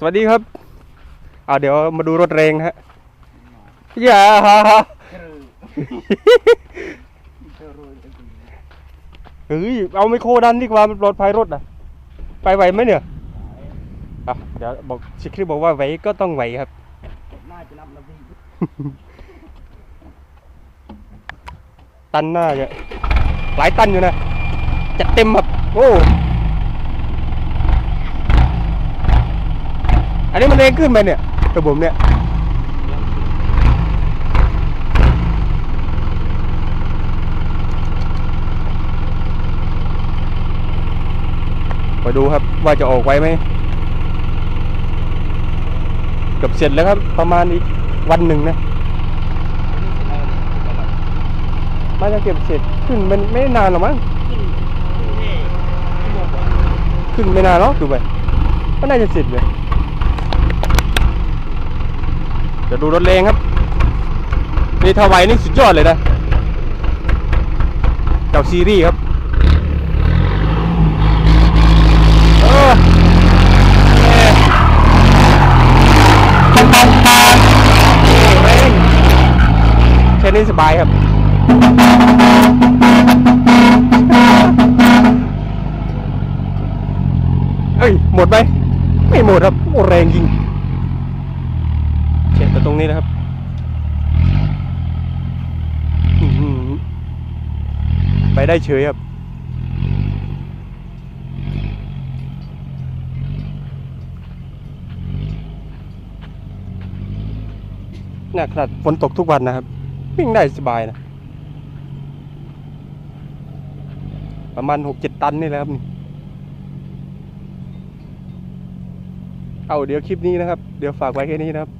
สวัสดีครับอ่าเดี๋ยวมาดูรถแรงฮะอย่าฮะเฮ้ยเอาไมโครดันดีกว่ามันปลอดภัยรถอะ ไปไหวไหมเนี่ยอะเดี๋ยวบอกชิคกี้บอกว่าไหวก็ต้องไหวครับน่าจะรับนะพี่ตันหน้าจะหลายตันอยู่นะจัดเต็มแบบโอ้ นนี้มันเองขึ้นไปเนี่ยระบบเนี่ยมาดูครับว่าจะออกไวไหมเกือบเสร็จแล้วครับ ประมาณอีกวันหนึ่งนะมาจะเก็บเสร็จขึ้นมันไม่นานหรอมั้งขึ้นขึ้นแค่ชั่วโมงกว่าขึ้นไม่นานหรอกดูไปก็น่าจะเสร็จเลย เดี๋ยวดูรถแรงครับ นี่ทวายนี่สุดยอดเลยนะเจ้าซีรีส์ครับเออแค่นี้สบายครับเอ้ย หมดไหม ไม่หมดครับโอ้แรงจริง รงนี้นะครับไปได้เฉยครับเนี่ยขนาดฝนตกทุกวันนะครับ วิ่งได้สบายนะ ประมาณหกเจ็ดตันนี่แหละครับนี่เอาเดี๋ยวคลิปนี้นะครับ เดี๋ยวฝากไว้แค่นี้นะครับ